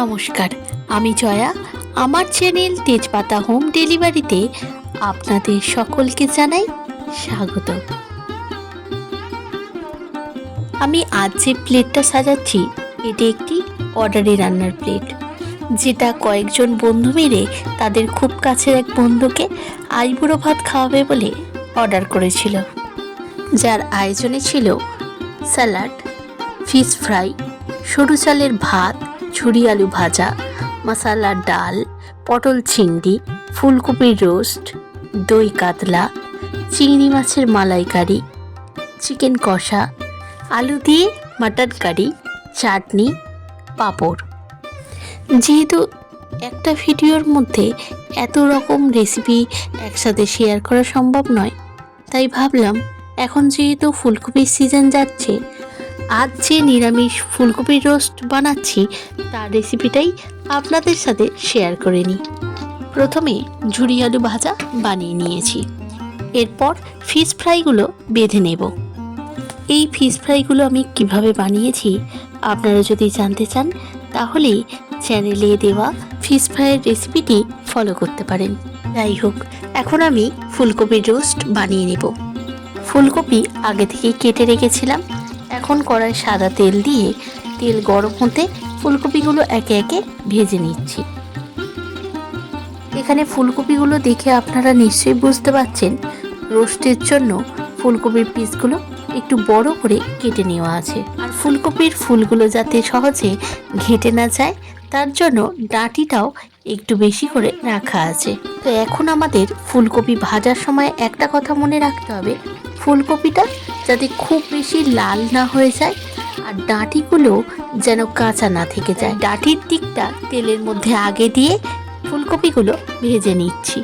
নমস্কার। আমি জয়া, আমার চ্যানেল তেজপাতা হোম ডেলিভারিতে আপনাদের সকলকে জানাই স্বাগত। আমি আজ যে প্লেটটা সাজাচ্ছি, এটি একটি অর্ডারি রান্নার প্লেট। যেটা কয়েকজন বন্ধু মিলে, তাদের খুব কাছের এক বন্ধুকে আইবুড়ো ভাত খাওয়াবে বলে অর্ডার করেছিল। যার আয়োজনে ছিল স্যালাড, ফিশ ফ্রাই, সরু চালের ভাত ঝুরি আলু ভাজা মশালার ডাল, পটল চিংড়ি ফুলকপির রোস্ট, দই কাতলা, চিংড়ি মাছের মালাইকারি, চিকেন কষা, আলু দিয়ে মাটন কারি, চাটনি, পাঁপড়। যেহেতু একটা ভিডিওর মধ্যে এত রকম রেসিপি একসাথে শেয়ার করা সম্ভব নয়, তাই ভাবলাম এখন যেহেতু ফুলকপির সিজন যাচ্ছে আজ যে নিরামিষ ফুলকপির রোস্ট বানাচ্ছি, তার রেসিপিটাই আপনাদের সাথে শেয়ার করে নিই। প্রথমে ঝুরি আলু ভাজা বানিয়ে নিয়েছি। এরপর ফিশ ফ্রাইগুলো বেঁধে নেব। এই ফিশ ফ্রাইগুলো আমি কীভাবে বানিয়েছি, আপনারা যদি জানতে চান, তাহলে চ্যানেলে দেওয়া ফিশ ফ্রাইয়ের রেসিপিটি ফলো করতে পারেন। যাই হোক, এখন আমি ফুলকপির রোস্ট বানিয়ে নেব। ফুলকপি আগে থেকে কেটে রেখেছিলাম এখন কড়াই সাদা তেল দিয়ে তেল গরম হতে ফুলকপিগুলো একে একে ভেজে নিচ্ছি। এখানে ফুলকপিগুলো দেখে আপনারা নিশ্চয়ই বুঝতে পারছেন, রোস্টের জন্য ফুলকপির পিসগুলো একটু বড় করে কেটে নেওয়া আছে। আর ফুলকপির ফুলগুলো যাতে সহজে ঘেটে না যায়, তার জন্য ডাঁটিটাও একটু বেশি করে রাখা আছে। তো এখন আমাদের ফুলকপি ভাজার সময় একটা কথা মনে রাখতে হবে ফুলকপিটা যাতে খুব বেশি লাল না হয়ে যায় আর ডাঁটিগুলো যেন কাঁচা না থেকে যায়। ডাঁটির দিকটা তেলের মধ্যে আগে দিয়ে ফুলকপিগুলো ভেজে নিচ্ছি।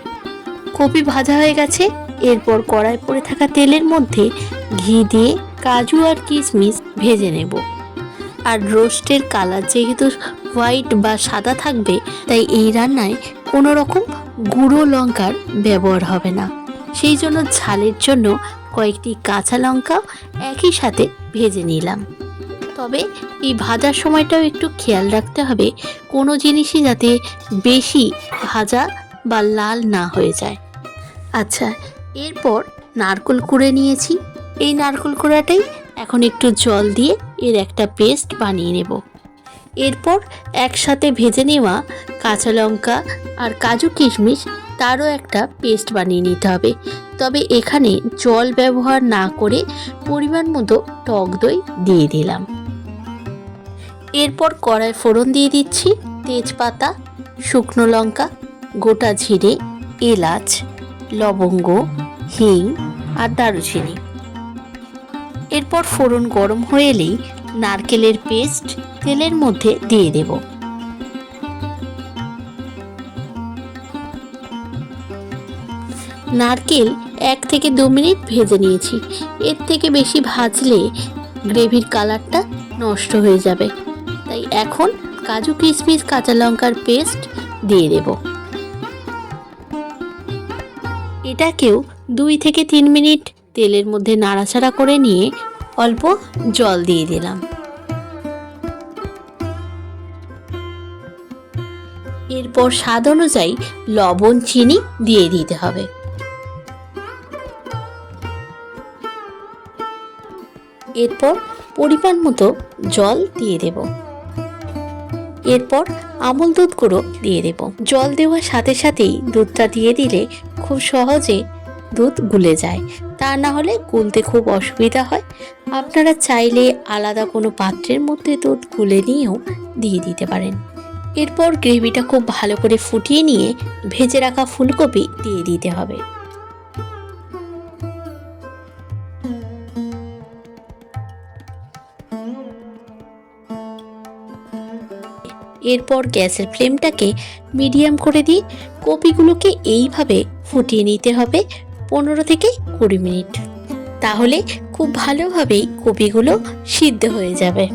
কপি ভাজা হয়ে গেছে। এরপর কড়াই পড়ে থাকা তেলের মধ্যে ঘি দিয়ে কাজু আর কিশমিশ ভেজে নেব। আর রোস্টের কালার যেহেতু হোয়াইট বা সাদা থাকবে, তাই এই রান্নায় কোনো রকম গুঁড়ো লঙ্কার ব্যবহার হবে না। সেই জন্য ঝালের জন্য কয়েকটি কাঁচা লঙ্কা একই সাথে ভেজে নিলাম। তবে এই ভাজার সময়টাও একটু খেয়াল রাখতে হবে, কোনো জিনিসই যাতে বেশি ভাজা বা লাল না হয়ে যায়। আচ্ছা এরপর নারকোল কুড়ে নিয়েছি। এই নারকোল কুড়াটাই এখন একটু জল দিয়ে এর একটা পেস্ট বানিয়ে নেব। এরপর একসাথে ভেজে নেওয়া কাঁচা লঙ্কা আর কাজু কিশমিশ তারও একটা পেস্ট বানিয়ে নিতে হবে। তবে এখানে জল ব্যবহার না করে পরিমাণ মতো টক দই দিয়ে দিলাম। এরপর কড়াই ফোড়ন দিয়ে দিচ্ছি তেজপাতা, শুকনো লঙ্কা, গোটা জিরে, এলাচ, লবঙ্গ, হিং আর দারুচিনি। এরপর ফোড়ন গরম হয়ে এলেই নারকেলের পেস্ট তেলের মধ্যে দিয়ে দেব। নারকেল এক থেকে দু মিনিট ভেজে নিয়েছি। এর থেকে বেশি ভাজলে গ্রেভির কালারটা নষ্ট হয়ে যাবে। তাই এখন কাজু কিশমিশ কাঁচা লঙ্কার পেস্ট দিয়ে দেব। এটাকেও দুই থেকে তিন মিনিট তেলের মধ্যে নাড়াচাড়া করে নিয়ে অল্প জল দিয়ে দিলাম। এরপর স্বাদ অনুযায়ী লবণ, চিনি দিয়ে দিতে হবে। এরপর পরিমাণ মতো জল দিয়ে দেব। এরপর আমল দুধ গুঁড়ো দিয়ে দেব। জল দেওয়ার সাথে সাথেই দুধটা দিয়ে দিলে খুব সহজে দুধ গুলে যায়। তা না হলে গুলতে খুব অসুবিধা হয়। আপনারা চাইলে আলাদা কোনো পাত্রের মধ্যে দুধ গুলে নিয়েও দিয়ে দিতে পারেন। এরপর গ্রেভিটা খুব ভালো করে ফুটিয়ে নিয়ে ভেজে রাখা ফুলকপি দিয়ে দিতে হবে। এরপর গ্যাসের ফ্লেমটাকে মিডিয়াম করে দিয়ে কপিগুলোকে এইভাবে ফুটিয়ে নিতে হবে পনেরো থেকে কুড়ি মিনিট। তাহলে খুব ভালোভাবেই কপিগুলো সিদ্ধ হয়ে যাবে।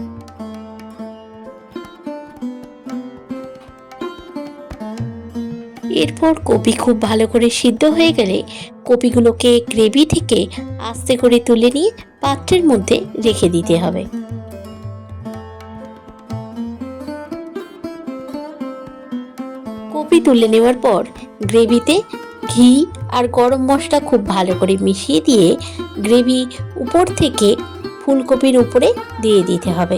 এরপর কপি খুব ভালো করে সিদ্ধ হয়ে গেলে কপিগুলোকে গ্রেভি থেকে আস্তে করে তুলে নিয়ে পাত্রের মধ্যে রেখে দিতে হবে। ফুলকপি তুলে নেওয়ার পর গ্রেভিতে ঘি আর গরম মশলা খুব ভালো করে মিশিয়ে দিয়ে গ্রেভি উপর থেকে ফুলকপির উপরে দিয়ে দিতে হবে।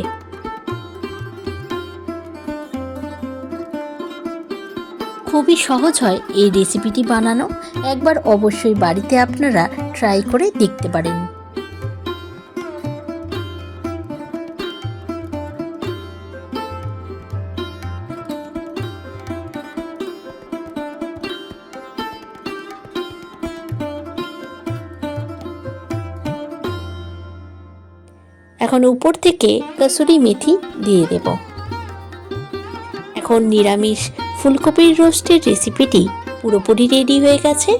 খুবই সহজ হয় এই রেসিপিটি বানানো। একবার অবশ্যই বাড়িতে আপনারা ট্রাই করে দেখতে পারেন। এখন উপর থেকে কসুরি মেথি দিয়ে দেব। এখন নিরামিষ ফুলকপির রোস্টের রেসিপিটি পুরোপুরি রেডি হয়ে গেছে।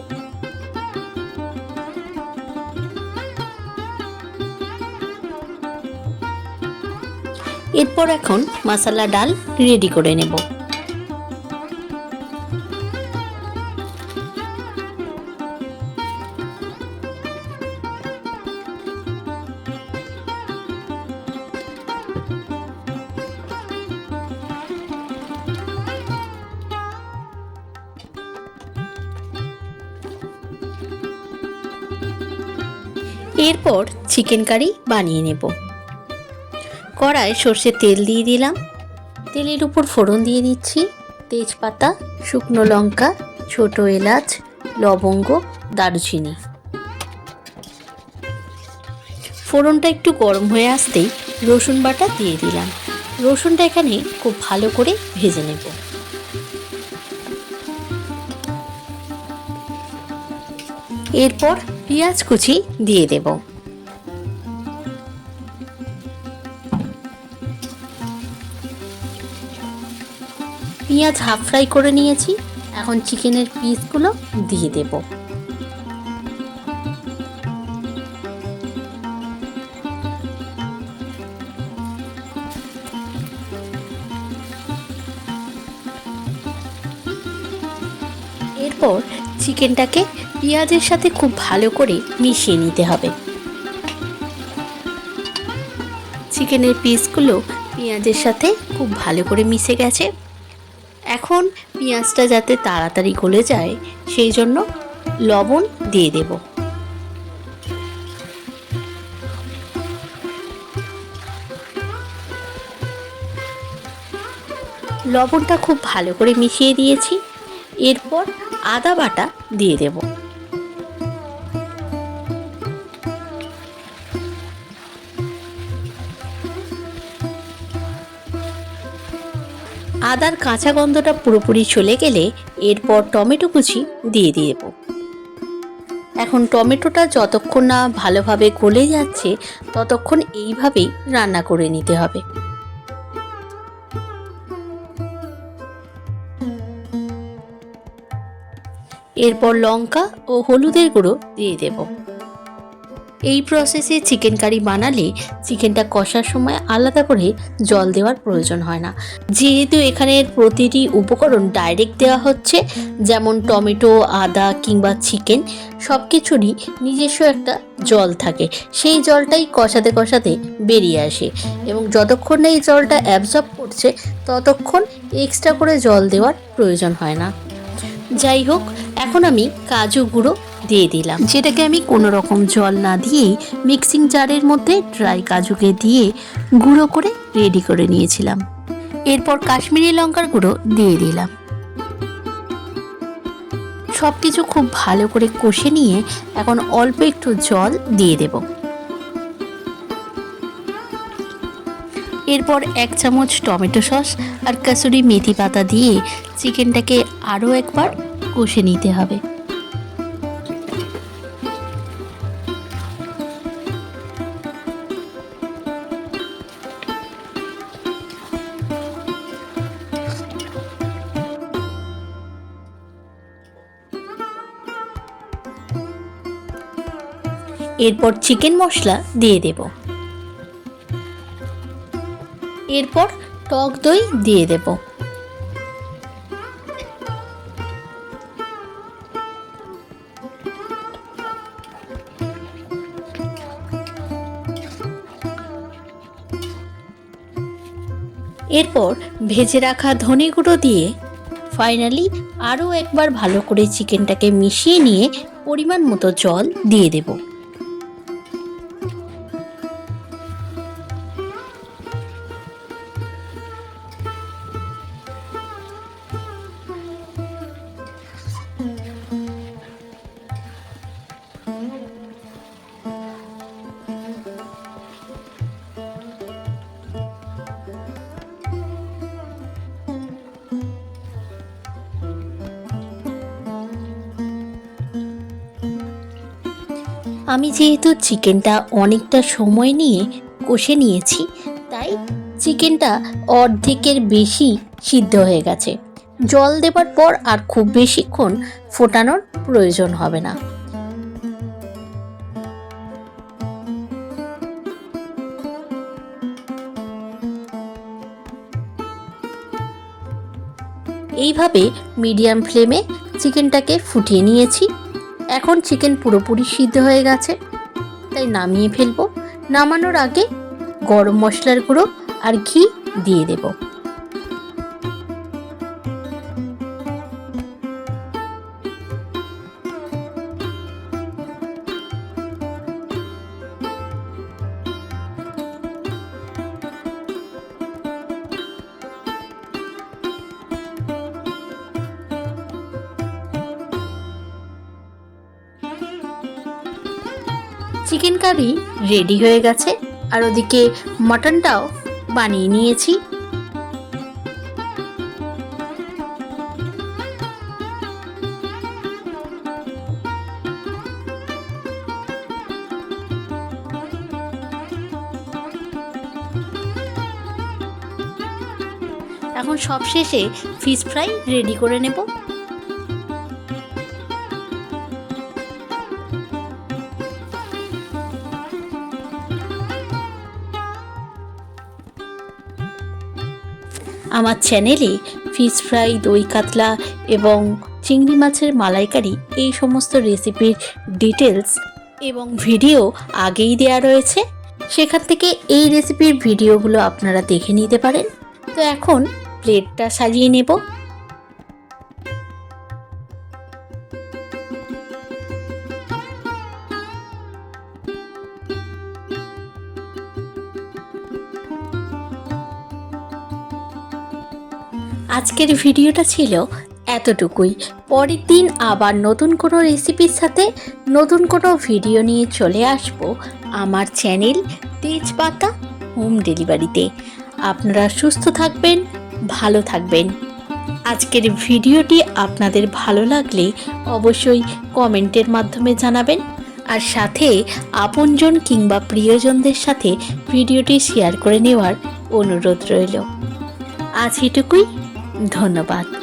এরপর এখন মশলা ডাল রেডি করে নেব। এরপর চিকেন কারি বানিয়ে নেব। কড়ায় সর্ষের তেল দিয়ে দিলাম। তেলের উপর ফোড়ন দিয়ে দিচ্ছি। তেজপাতা, শুকনো লঙ্কা, ছোট এলাচ, লবঙ্গ, দারুচিনি। ফোড়নটা একটু গরম হয়ে আসতেই রসুন বাটা দিয়ে দিলাম। রসুনটা এখানে খুব ভালো করে ভেজে নেব। এরপর পেঁয়াজ কুচি দিয়ে দেব। পেঁয়াজ হাফ ফ্রাই করে নিয়েছি, এখন চিকেনের পিসগুলো দিয়ে দেব। এরপর চিকেনটাকে পেঁয়াজের সাথে খুব ভালো করে মিশিয়ে নিতে হবে। চিকেনের পিসগুলো পেঁয়াজের সাথে খুব ভালো করে মিশে গেছে। এখন পেঁয়াজটা যাতে তাড়াতাড়ি গলে যায়, সেই জন্য লবণ দিয়ে দেব। লবণটা খুব ভালো করে মিশিয়ে দিয়েছি। এরপর আদা বাটা দিয়ে দেব। আদার কাঁচা গন্ধটা পুরোপুরি চলে গেলে এরপর টমেটো কুচি দিয়ে দেবো। এখন টমেটোটা যতক্ষণ না ভালোভাবে গলে যাচ্ছে, ততক্ষণ এইভাবেই রান্না করে নিতে হবে। এরপর লঙ্কা ও হলুদের গুঁড়ো দিয়ে দেব। এই প্রসেসে চিকেন কারি বানালে চিকেনটা কষার সময় আলাদা করে জল দেওয়ার প্রয়োজন হয় না। যেহেতু এখানের প্রতিটি উপকরণ ডাইরেক্ট দেওয়া হচ্ছে, যেমন টমেটো, আদা কিংবা চিকেন সব কিছুরই নিজস্ব একটা জল থাকে। সেই জলটাই কষাতে কষাতে বেরিয়ে আসে এবং যতক্ষণ না এই জলটা অ্যাবজর্ব করছে, ততক্ষণ এক্সট্রা করে জল দেওয়ার প্রয়োজন হয় না। যাই হোক, এখন আমি কাজু গুঁড়ো দিয়ে দিলাম। যেটাকে আমি কোনো রকম জল না দিয়েই মিক্সিং জারের মধ্যে ড্রাই কাজুকে দিয়ে গুঁড়ো করে রেডি করে নিয়েছিলাম। এরপর কাশ্মীরি লঙ্কার গুঁড়ো দিয়ে দিলাম। সব কিছু খুব ভালো করে কষে নিয়ে এখন অল্প একটু জল দিয়ে দেব। এরপর এক চামচ টমেটো সস আর কাসুরি মেথি পাতা দিয়ে চিকেনটাকে আরও একবার কষে নিতে হবে। এরপর চিকেন মশলা দিয়ে দেব। এরপর টক দই দিয়ে দেব। এরপর ভেজে রাখা ধনে গুঁড়ো দিয়ে ফাইনালি আরও একবার ভালো করে চিকেনটাকে মিশিয়ে নিয়ে পরিমাণ মতো জল দিয়ে দেব। আমি যেহেতু চিকেনটা অনেকটা সময় নিয়ে কষে নিয়েছি, তাই চিকেনটা অর্ধেকের বেশি সিদ্ধ হয়ে গেছে। জল দেবার পর আর খুব বেশিক্ষণ ফোটানোর প্রয়োজন হবে না। এইভাবে মিডিয়াম ফ্লেমে চিকেনটাকে ফুটিয়ে নিয়েছি। এখন চিকেন পুরোপুরি সিদ্ধ হয়ে গেছে। তাই নামিয়ে ফেলব। নামানোর আগে গরম মশলার গুঁড়ো আর ঘি দিয়ে দেব। চিকেন কারি রেডি হয়ে গেছে আর ওদিকে মাটনটাও বানিয়ে নিয়েছি। এখন সব শেষে ফিশ ফ্রাই রেডি করে নেব। আমার চ্যানেলে ফিশ ফ্রাই দই কাতলা এবং চিংড়ি মাছের মালাইকারি এই সমস্ত রেসিপির ডিটেলস এবং ভিডিও আগেই দেয়া রয়েছে। সেখান থেকে এই রেসিপির ভিডিওগুলো আপনারা দেখে নিতে পারেন। তো এখন প্লেটটা সাজিয়ে নেব। আজকের ভিডিওটা ছিল এতটুকুই। পরের দিন আবার নতুন কোনো রেসিপির সাথে নতুন কোনো ভিডিও নিয়ে চলে আসব আমার চ্যানেল তেজপাতা হোম ডেলিভারিতে। আপনারা সুস্থ থাকবেন, ভালো থাকবেন। আজকের ভিডিওটি আপনাদের ভালো লাগলে অবশ্যই কমেন্টের মাধ্যমে জানাবেন আর সাথে আপনজন কিংবা প্রিয়জনদের সাথে ভিডিওটি শেয়ার করে নেওয়ার অনুরোধ রইল। আজ এটুকুই। ধন্যবাদ।